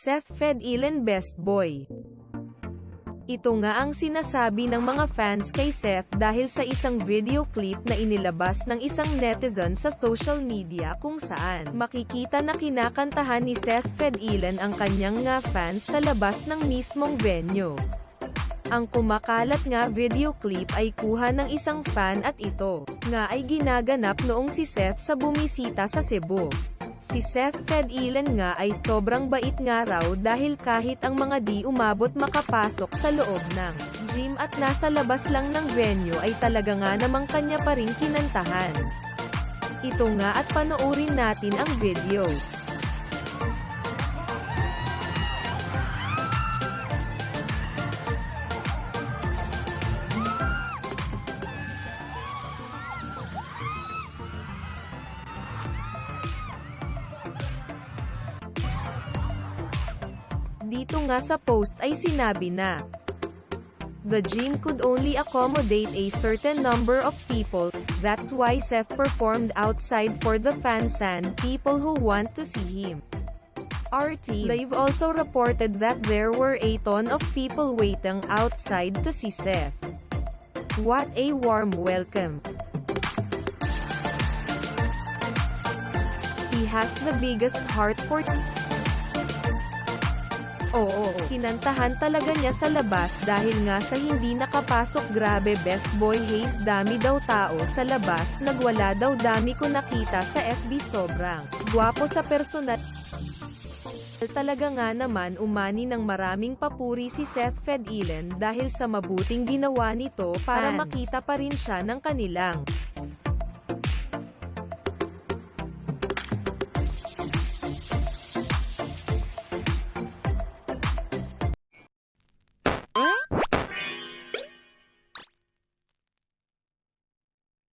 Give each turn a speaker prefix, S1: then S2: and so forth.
S1: Seth Fedilen Best Boy. Ito nga ang sinasabi ng mga fans kay Seth dahil sa isang video clip na inilabas ng isang netizen sa social media kung saan makikita na kinakantahan ni Seth Fedilen ang kanyang nga fans sa labas ng mismong venue. Ang kumakalat nga video clip ay kuha ng isang fan at ito nga ay ginaganap noong si Seth sa bumisita sa Cebu. Si Seth Fedilen nga ay sobrang bait nga raw dahil kahit ang mga di umabot makapasok sa loob ng gym at nasa labas lang ng venue ay talaga nga namang kanya pa rin kinantahan. Ito nga at panoorin natin ang video. Dito nga sa post ay sinabi na, The gym could only accommodate a certain number of people, that's why Seth performed outside for the fans and people who want to see him. RT Live also reported that there were a ton of people waiting outside to see Seth. What a warm welcome. He has the biggest heart for Oo, kinantahan talaga niya sa labas dahil nga sa hindi nakapasok grabe best boy haze dami daw tao sa labas nagwala daw dami ko nakita sa FB sobrang gwapo sa personal. Talaga nga naman umani ng maraming papuri si Seth Fedilen dahil sa mabuting ginawa nito para
S2: Fans.
S1: makita pa rin siya ng kanilang